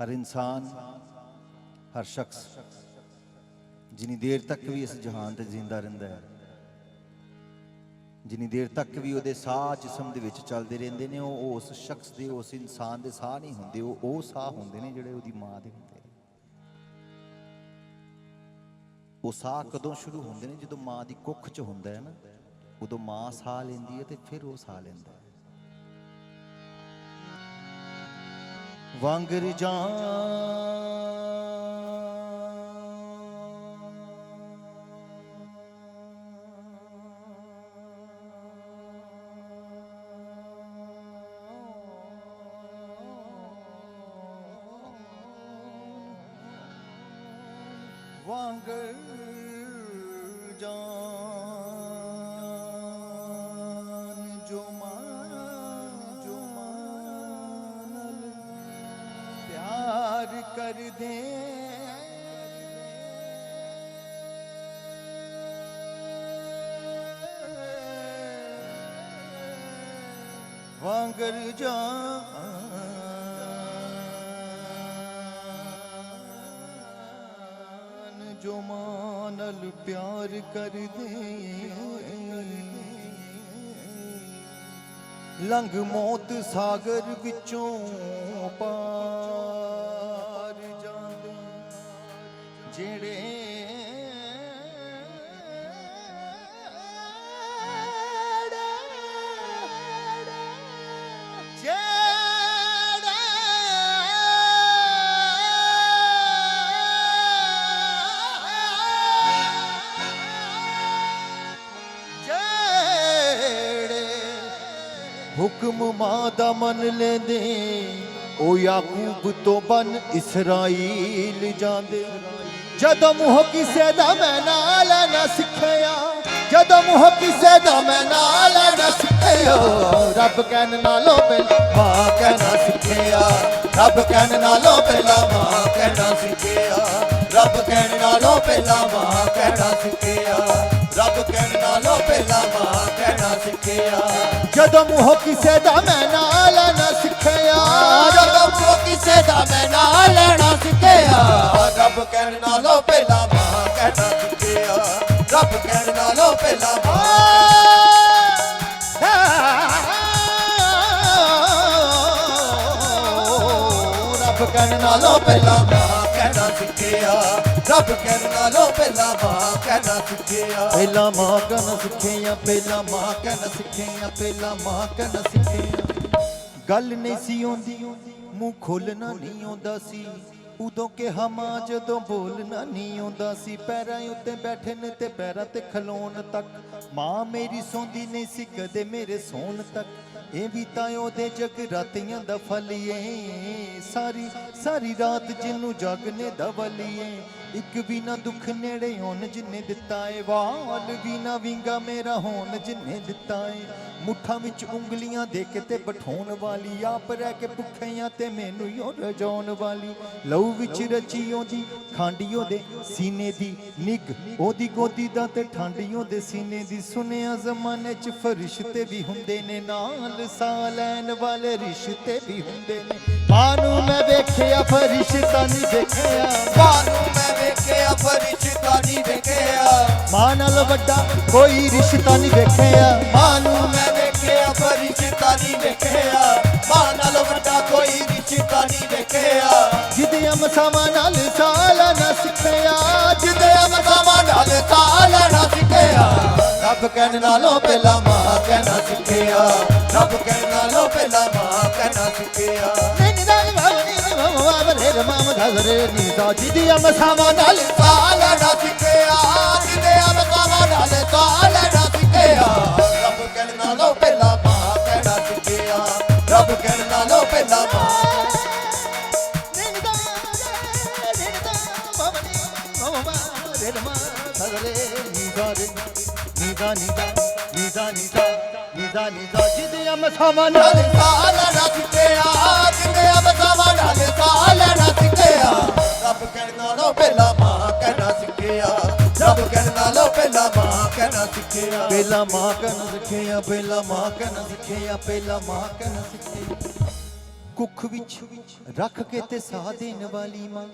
ਹਰ ਇਨਸਾਨ, ਹਰ ਸ਼ਖਸ, ਜਿੰਨੀ ਦੇਰ ਤੱਕ ਵੀ ਇਸ ਜਹਾਨ ਤੇ ਜ਼ਿੰਦਾ ਰਹਿੰਦਾ ਹੈ, ਜਿੰਨੀ ਦੇਰ ਤੱਕ ਵੀ ਉਹਦੇ ਸਾਹ ਜਿਸਮ ਦੇ ਵਿੱਚ ਚੱਲਦੇ ਰਹਿੰਦੇ ਨੇ, ਉਹ ਉਸ ਸ਼ਖਸ ਦੇ, ਉਸ ਇਨਸਾਨ ਦੇ ਸਾਹ ਨਹੀਂ ਹੁੰਦੇ, ਉਹ ਉਹ ਸਾਹ ਹੁੰਦੇ ਨੇ ਜਿਹੜੇ ਉਹਦੀ ਮਾਂ ਦੇ ਹੁੰਦੇ ਨੇ। ਉਹ ਸਾਹ ਕਦੋਂ ਸ਼ੁਰੂ ਹੁੰਦੇ ਨੇ? ਜਦੋਂ ਮਾਂ ਦੀ ਕੁੱਖ 'ਚ ਹੁੰਦਾ ਹੈ ਨਾ, ਉਦੋਂ ਮਾਂ ਸਾਹ ਲੈਂਦੀ ਹੈ ਤੇ ਫਿਰ ਉਹ ਸਾਹ ਲੈਂਦਾ ਹੈ। ਵਾਂਗਰ ਵਾਂਗਰ ਜਾਨ ਪਿਆਰ ਵਾਂਗਰ ਜਾ ਜੋ ਮਾਨਲ ਪਿਆਰ ਕਰਦੇ। ਲੰਘ ਮੌਤ ਸਾਗਰ ਵਿੱਚੋਂ ਪਾਰ ਜਿਹੜੇ ਜਿਹੜੇ ਹੁਕਮ ਮਾਂ ਦਾ ਮੰਨ ਲੈਂਦੇ ਉਹ ਯਾਕੂਬ ਤੋਂ ਬਨ ਇਸਰਾਈਲ ਜਾਂਦੇ ਜਦੋਂ ਮੂੰਹ ਕਿਸੇ ਦਾ ਮੈਂ ਨਾਲ ਨਾ ਸਿੱਖਿਆ, ਜਦੋਂ ਮੂੰਹ ਕਿਸੇ ਦਾ ਮੈਂ ਨਾਲ ਨਾ ਸਿੱਖਿਆ, ਰੱਬ ਕਹਿਣ ਨਾਲੋਂ ਪਹਿਲਾਂ ਮਾਂ ਕਹਿਣਾ ਸਿੱਖਿਆ, ਰੱਬ ਕਹਿਣ ਨਾਲੋਂ ਪਹਿਲਾਂ ਮਾਂ ਕਹਿਣਾ ਸਿੱਖਿਆ, ਰੱਬ ਕਹਿਣ ਨਾਲੋਂ ਪਹਿਲਾਂ ਮਾਂ ਕਹਿਣਾ ਸਿੱਖਿਆ, ਰੱਬ ਕਹਿਣ ਨਾਲੋਂ ਪਹਿਲਾਂ ਮਾਂ ਕਹਿਣਾ ਸਿੱਖਿਆ। ਜਦੋਂ ਮੂੰਹ ਕਿਸੇ ਦਾ ਮੈਂ ਨਾਲ ਨਾ ਕਿਸੇ ਦਾ ਮੈਂ ਨਾਲ ਲੈਣਾ ਸਿੱਖਿਆ। ਰੱਬ ਕਹਿਣ ਨਾਲੋਂ ਪਹਿਲਾਂ ਮਾਂ ਕਹਿਣਾ ਸਿੱਖਿਆ। ਰੱਬ ਕਹਿਣ ਨਾਲੋਂ ਪਹਿਲਾਂ ਮਾਂ ਰੱਬ ਕਹਿਣ ਨਾਲੋਂ ਪਹਿਲਾਂ ਮਾਂ ਕਹਿਣਾ ਸਿੱਖਿਆ। ਰੱਬ ਕਹਿਣ ਨਾਲੋਂ ਪਹਿਲਾਂ ਮਾਂ ਕਹਿਣਾ ਸਿੱਖਿਆ। ਪਹਿਲਾਂ ਮਾਂ ਕਹਿਣਾ ਸਿੱਖਿਆ, ਪਹਿਲਾਂ ਮਾਂ ਕਹਿਣਾ ਸਿੱਖਿਆ, ਪਹਿਲਾਂ ਮਾਂ ਕਹਿਣਾ ਸਿੱਖਿਆ। ਗੱਲ ਨਹੀਂ ਸੀ ਆਉਂਦੀ। ਮੂੰਹ ਖੋਲਣਾ ਨਹੀਂ ਆਉਂਦਾ ਸੀ। ਉਦੋਂ ਕਿਹਾ, ਮਾਂ, ਜਦੋਂ ਬੋਲਣਾ ਨਹੀਂ ਆਉਂਦਾ ਸੀ। ਪੈਰਾਂ ਉੱਤੇ ਬੈਠੇ ਤੇ ਪੈਰਾਂ ਤੇ ਖਲੋਣ ਤੱਕ ਮਾਂ ਮੇਰੀ ਸੌਂਦੀ ਨਹੀਂ ਸੀ, ਕਦੇ ਮੇਰੇ ਸੌਣ ਤੱਕ। ਇਹ ਵੀ ਤਾਂ ਉਹਦੇ ਜਗਰਾਤੀਆਂ ਦਾ ਫਲੀਏ ਸਾਰੀ ਸਾਰੀ ਰਾਤ ਜਿਹਨੂੰ ਜਾਗਨੇ ਦਾ ਵਲੀਏ ਇੱਕ ਵੀ ਨਾ ਦੁੱਖ ਨੇੜੇ ਹੋਣ ਜਿੰਨੇ ਦਿੱਤਾ ਏ। ਵਾਲ ਵੀ ਨਾ ਵਿੰਗਾ ਮੇਰਾ ਹੋਣ ਜਿੰਨੇ ਦਿੱਤਾ ਏ। ਮੁੱਠਾਂ ਵਿੱਚ ਉਂਗਲੀਆਂ ਦੇ ਕੇ ਤੇ ਬਿਠਾਉਣ ਵਾਲੀ, ਆਪ ਰਹਿ ਕੇ ਭੁੱਖਿਆਂ ਤੇ ਮੈਨੂੰ ਯੋ ਰਜਾਉਣ ਵਾਲੀ। ਲਹੂ ਵਿੱਚ ਰਚੀ ਉਹਦੀ ਖਾਂਡੀਓ ਦੇ ਸੀਨੇ ਦੀ ਨਿਗ ਉਹਦੀ ਗੋਦੀ ਦਾ ਤੇ ਠਾਂਡੀਓ ਦੇ ਸੀਨੇ ਦੀ। ਸੁਨਿਆ ਜ਼ਮਾਨੇ ਚ ਫਰਿਸ਼ਤੇ ਵੀ ਹੁੰਦੇ ਨੇ, ਨਾਲ ਸਾਹ ਲੈਣ ਵਾਲੇ ਰਿਸ਼ਤੇ ਵੀ ਹੁੰਦੇ ਨੇ। ਮਾਂ ਮੈਂ ਵੇਖਿਆ, ਫਰਿਸ਼ਤਾ ਨਹੀਂ ਵੇਖਿਆ। ਮਾਂ ਮੈਂ ਵੇਖਿਆ, ਫਰਿਸ਼ਤਾ ਨਹੀਂ ਵੇਖਿਆ। ਮਾਂ ਨਾਲ ਵੱਡਾ ਕੋਈ ਰਿਸ਼ਤਾ ਨਹੀਂ ਵੇਖਿਆ। ਮਾਂ ਮਸਾਵਾਂ ਨਾਲ ਸਾਲਾ ਨਾ ਸਿੱਖਿਆ। ਜਿੱਦੇ ਅਮਸਾਵਾਂ ਨਾਲ ਤਾਲ ਨਾ ਸਿੱਖਿਆ। ਰੱਬ ਕਹਿਣ ਨਾਲੋਂ ਪਹਿਲਾਂ ਮਾਂ ਕਹਿਣਾ ਸਿੱਖਿਆ। ਰੱਬ ਕਹਿਣ ਨਾਲੋਂ ਪਹਿਲਾਂ ਮਾਂ ਕਹਿਣਾ ਸਿੱਖਿਆ। ਨਹੀਂ ਨਹੀਂ ਬਾਬਾ ਨਹੀਂ ਬਾਬਾ ਰਮਾਮ ਧਰੇ ਨੀ ਸਾ। ਜਿਹਦੀ ਮਸਾਵਾਂ ਨਾਲ ਤਾਲ ਨਾ ਸਿੱਖਿਆ। ਜਿੱਦੇ ਅਮਸਾਵਾਂ ਨਾਲ ਤਾਲ ਨਾ ਸਿੱਖਿਆ। ਰੱਬ ਕਹਿਣ ਨਾਲੋਂ ਪਹਿਲਾਂ ਮਸਾਵਾਂ ਨਾਲ। ਰੱਬ ਕਹਿਣ ਪਹਿਲਾਂ ਮਾਂ ਕਹਿਣਾ ਸਿੱਖਿਆ। ਰੱਬ ਕਹਿਣ ਨਾਲੋਂ ਪਹਿਲਾਂ ਮਾਂ ਕਹਿਣਾ ਸਿੱਖਿਆ। ਪਹਿਲਾ ਮਾਂ ਕਹਿਣਾ ਸਿੱਖਿਆ ਪਹਿਲਾ ਮਾਂ ਕਹਿਣਾ ਸਿੱਖਿਆ ਪਹਿਲਾ ਮਾਂ ਕਹਿਣਾ ਸਿੱਖਿਆ। ਕੁੱਖ ਵਿੱਚ ਰੱਖ ਕੇ ਤੇ ਸਾਹ ਦੇਣ ਵਾਲੀ ਮਾਂ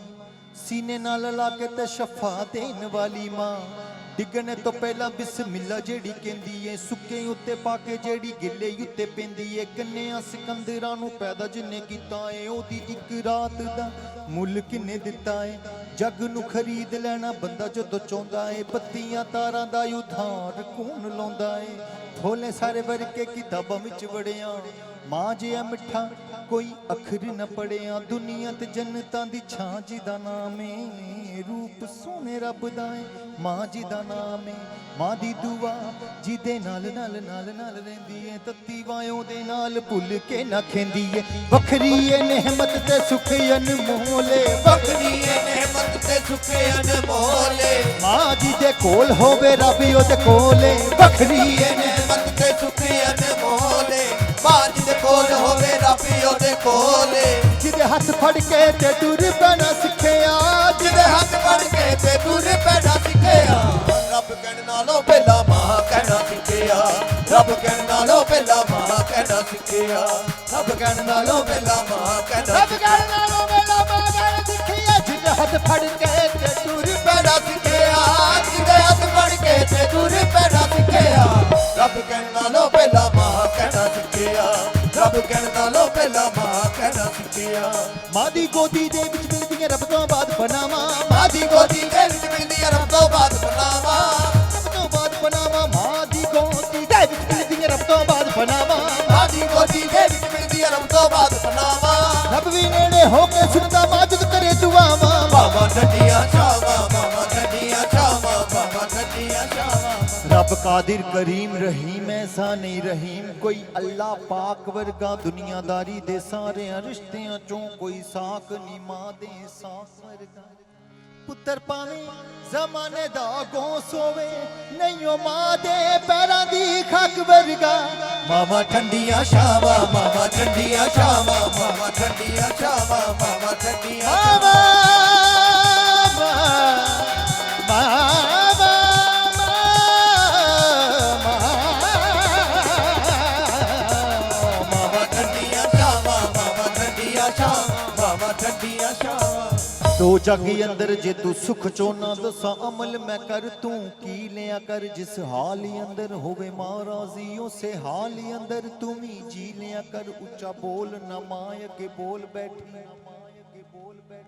ਸੀਨੇ ਨਾਲ ਲਾ ਕੇ ਤੇ ਸ਼ਫਾ ਦੇਣ ਵਾਲੀ ਮਾਂ। ਡਿੱਗਣ ਤੋਂ ਪਹਿਲਾਂ ਬਿਸਮਿਲ੍ਲਾ ਜਿਹੜੀ ਕਹਿੰਦੀ ਏ, ਸੁੱਕੇ ਉੱਤੇ ਪਾ ਕੇ ਜਿਹੜੀ ਗਿੱਲੇ ਉੱਤੇ ਪੈਂਦੀ ਏ, ਕੰਨਿਆਂ ਸਿਕੰਦਰਾਂ ਨੂੰ ਪੈਦਾ ਜਿੰਨੇ ਕੀਤਾ ਏ, ਉਹਦੀ ਇੱਕ ਰਾਤ ਦਾ ਮੁੱਲ ਕਿੰਨੇ ਦਿੱਤਾ ਏ? ਜੱਗ ਨੂੰ ਖਰੀਦ ਲੈਣਾ ਬੰਦਾ ਜਦੋਂ ਚਾਹੁੰਦਾ ਏ ਪੱਤੀਆਂ ਤਾਰਾਂ ਦਾ ਉਧਾਰ ਕੌਣ ਲਾਉਂਦਾ ਏ? ਥੋਲੇ ਸਾਰੇ ਵਰਕੇ ਕਿਤਾਬਾਂ ਵਿੱਚ ਵੜਿਆ। ਮਾਂ ਜਿਹਾ ਮਿੱਠਾ, ਕੋਈ ਅੱਖਰ ਨਾ ਪੜਿਆ, ਦੁਨੀਆ ਤੇ ਜੰਨਤਾਂ ਦੀ ਛਾਂ ਜਿਹਦਾ ਨਾਮ ਏ, ਰੂਪ ਸੋਹਣੇ ਰੱਬ ਦਾ ਏ, ਮਾਂ ਜੀ ਦਾ ਨਾਮ ਏ, ਮਾਂ ਦੀ ਦੁਆ ਜਿਹਦੇ ਨਾਲ ਨਾਲ ਨਾਲ ਨਾਲ ਰਹਿੰਦੀ ਏ, ਤੱਤੀ ਵਾਇਓ ਦੇ ਨਾਲ ਭੁੱਲ ਕੇ ਨਾ ਖੇਂਦੀ ਏ। ਵੱਖਰੀ ਏ ਨਿਹਮਤ ਤੇ ਸੁਖ ਅਨਮੋਲੇ ਬਖਰੀ ਏ ਨਿਹਮਤ ਤੇ ਸੁਖੇ ਅਨਮੋਲੇ। ਮਾਂ ਜੀ ਦੇ ਕੋਲ ਹੋਵੇ ਰੱਬ, ਉਹਦੇ ਕੋਲੇ ਵੱਖਰੀ ਏ ਨਿਹਮਤ ਤੇ ਸੁਖੇ ਅਨਮੋਲੇ। ਮਾਂ ਜੀ ਦੇ ਕੋਲ ਹੋਵੇ ਰੱਬੀ ਉਹਦੇ ਕੋਲੇ ਜਿਹਦੇ ਹੱਥ ਫੜ ਕੇ ਤੇ ਟੁਰ ਪੈਣਾ ਸਿੱਖਿਆ ਜਿਹਦੇ ਹੱਥ ਫੜ ਕੇ ਤੇ ਤੁਰ ਪੈਣਾ ਸਿੱਖਿਆ। ਰੱਬ ਕਹਿਣ ਨਾਲੋਂ ਪਹਿਲਾਂ ਮਾਂ ਕਹਿਣਾ ਸਿੱਖਿਆ। ਰੱਬ ਕਹਿਣ ਨਾਲੋਂ ਪਹਿਲਾਂ ਮਾਂ ਕਹਿਣਾ ਸਿੱਖਿਆ। ਰੱਬ ਕਹਿਣ ਨਾਲੋਂ ਪਹਿਲਾਂ ਮਾਂ ਕਹਿਣਾ ਰੱਬ ਗੱਲ ਨਾਲੋਂ ਵੇਲਾ ਬਾਗਲ ਸਿੱਖਿਆ। ਜਿਹਦੇ ਹੱਥ ਫੜ ਕੇ ਪਹਿਲਾਂ ਮਾਂ ਦੀ ਗੋਦੀ ਦੇ ਵਿੱਚ ਮਿਲਦੀਆਂ ਰੱਬ ਤੋਂ ਬਾਅਦ ਬਨਾਵਾ ਮਾਂ ਦੀ ਗੋਦੀ ਦੇ ਵਿੱਚ ਮਿਲਦੀ ਹੈ ਰੱਬ ਤੋਂ ਬਾਅਦ ਬਣਾਵਾ। ਰੱਬ ਤੋਂ ਬਾਅਦ ਬਨਾਵਾ ਮਾਂ ਦੀ ਗੋਦੀ ਦੇ ਵਿੱਚ ਮਿਲਦੀਆਂ ਰੱਬ ਤੋਂ ਬਾਅਦ ਬਨਾਵਾ ਮਾਂ ਦੀ ਗੋਦੀ ਦੇ ਵਿੱਚ ਮਿਲਦੀ ਹੈ ਰੱਬ ਤੋਂ ਬਾਅਦ ਬਣਾਵਾ। ਰੱਬ ਵੀ ਨੇੜੇ ਹੋ ਕੇ ਸੁਣਦਾ ਮਾਂ ਜਦ ਕਰੇ ਦੁਆਵਾਂ। ਮਾਮਾ ਠੰਡੀਆਂ ਛਾਵਾਂ। ਰੱਬ ਕਾदिर ਕਰੀਮ, ਰਹੀਮ, ਐਸਾ ਨਹੀਂ ਰਹੀਮ। ਕੋਈ ਅੱਲਾ ਪਾਕ ਵਰਗਾ ਦੁਨੀਆਦਾਰੀ ਦੇ ਸਾਰਿਆਂ ਰਿਸ਼ਤਿਆਂ ਚੋਂ ਕੋਈ ਸਾਕ ਨਹੀਂ, ਮਾਂ ਦੇ ਸਾਕ ਵਰਗਾ। ਪੁੱਤਰ ਪਾਵੇਂ ਜ਼ਮਾਨੇ ਦਾ ਗੋਸ ਹੋਵੇ, ਨਹੀਂ ਉਹ ਮਾਂ ਦੇ ਪੈਰਾਂ ਦੀ ਖੱਕ ਵਰਗਾ। ਮਾਮਾ ਠੰਡੀਆਂ ਛਾਵਾਂ ਮਾਮਾ ਠੰਡੀਆਂ ਛਾਵਾਂ ਮਾਮਾ ਠੰਡੀਆਂ ਛਾਵਾਂ ਛਾਵਾਂ ਤੋ ਅੰਦਰ ਜੇ ਤੂੰ ਸੁਖ ਚੋਨਾ ਦਸਾਂ, ਅਮਲ ਮੈਂ ਕਰ, ਤੂੰ ਕੀ ਲਿਆ ਕਰ? ਜਿਸ ਹਾਲ ਅੰਦਰ ਹੋਵੇ ਮਹਾਰਾਜ਼ੀ, ਉਸੇ ਹਾਲ ਅੰਦਰ ਤੂੰ ਵੀ ਜੀ ਲਿਆ ਕਰ। ਉੱਚਾ ਬੋਲ ਨਾ ਮਾਂ, ਅੱਗੇ ਬੋਲ ਬੈਠੀ।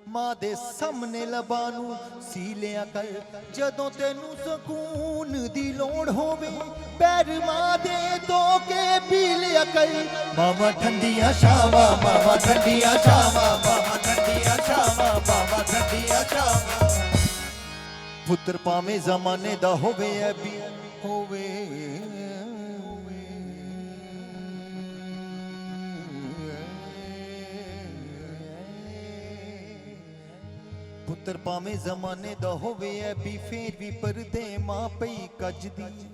ਮਾਂ ਦੇ ਸਾਹਮਣੇ ਲਬਾ ਨੂੰ ਸੀ ਲਿਆ ਕਰ। ਜਦੋਂ ਤੈਨੂੰ ਸਕੂਨ ਦੀ ਲੋੜ ਹੋਵੇ, ਪੈਰ ਮਾਂ ਦੇ ਧੋ ਕੇ ਪੀ ਲਿਆ ਕਰ। ਮਾਮਾ ਠੰਡੀਆਂ ਛਾਵਾਂ ਮਾਮਾ ਠੰਡੀਆਂ ਛਾਵਾਂ ਮਾਮਾ ਠੰਡੀਆਂ ਪੁੱਤਰ ਭਾਵੇਂ ਜ਼ਮਾਨੇ ਦਾ ਹੋਵੇ ਐ ਹੋਵੇ ਪੁੱਤਰ ਭਾਵੇਂ ਜ਼ਮਾਨੇ ਦਾ ਹੋਵੇ ਐ ਵੀ ਫੇਰ ਵੀ ਪਰਦੇ ਮਾਂ ਪਈ ਕੱਜਦੀ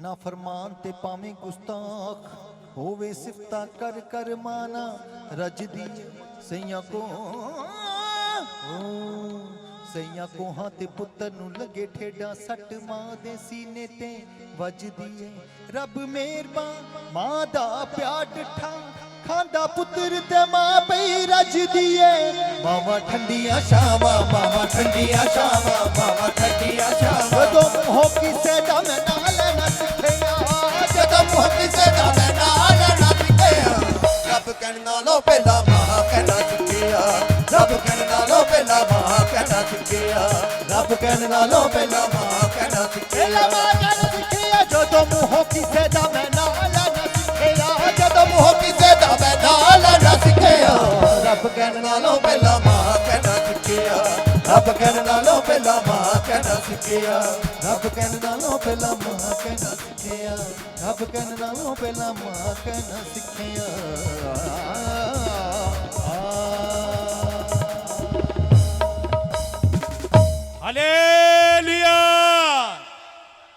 ਨਾ ਫਰਮਾਨ ਤੇ ਭਾਵੇਂ ਗੁਸਤਾਖ ਹੋਵੇ, ਸਿਫਤਾਂ ਕਰ ਕਰ ਮਾਨਾ ਰਜਦੀ ਸਈਆਂ ਕੋ। ਸਈਆਂ ਕੋਹਾਂ ਤੇ ਪੁੱਤਰ ਨੂੰ ਲੱਗੇ ਠੇਡਾ, ਸੱਟ ਮਾਂ ਦੇ ਸੀਨੇ ਤੇ ਵੱਜਦੀ ਏ। ਰੱਬ ਮਿਹਰਬਾਨ, ਮਾਂ ਦਾ ਪਿਆਰ ਡਠਾ ਖਾਂਦਾ ਪੁੱਤਰ ਤੇ ਮਾਂ ਪਈ ਰੱਜਦੀ ਏ। ਮਾਮਾ ਠੰਡੀਆਂ ਛਾਵਾਂ ਮਾਮਾ ਠੰਡੀਆਂ ਛਾਵਾਂ ਮਾਮਾ ਠੰਡੀਆਂ ਛਾਵਾਂ। ਜਦੋਂ ਮੂੰਹੋਂ ਕਿਸੇ ਦਾ ਮੈਂ ਨਾ ਲੈਣਾ ਸਿੱਖਿਆ, ਜਦੋਂ ਮੁੱਖ ਕਿਸੇ ਦਾ ਕਹਿਣ ਨਾਲੋਂ ਪਹਿਲਾਂ ਮਾਂ ਕਹਿਣਾ ਪਹਿਲਾ ਸਿੱਖਿਆ ਮਾਂ ਕਹਿਣਾ ਸਿੱਖਿਆ ਜਦੋਂ ਮੂੰਹੋਂ ਕਿਸੇ ਦਾ ਮੈਂ ਨਾ ਲੈਣਾ ਸਿੱਖਿਆ। ਜਦੋਂ ਮੂੰਹੋਂ ਕਿਸੇ ਦਾ ਮੈਂ ਨਾ ਸਿੱਖਿਆ। ਰੱਬ ਕਹਿਣ ਨਾਲੋਂ ਪਹਿਲਾਂ ਮਾਂ ਕਹਿਣਾ ਸਿੱਖਿਆ। ਰੱਬ ਕਹਿਣ ਨਾਲੋਂ ਪਹਿਲਾਂ ਮਾਂ ਕਹਿਣਾ ਸਿੱਖਿਆ। ਰੱਬ ਕਹਿਣ ਨਾਲੋਂ ਪਹਿਲਾਂ ਮਾਂ ਕਹਿਣਾ ਸਿੱਖਿਆ। ਰੱਬ ਕਹਿਣ ਨਾਲੋਂ ਪਹਿਲਾਂ ਮਾਂ ਕਹਿਣਾ ਸਿੱਖਿਆ। Valeu!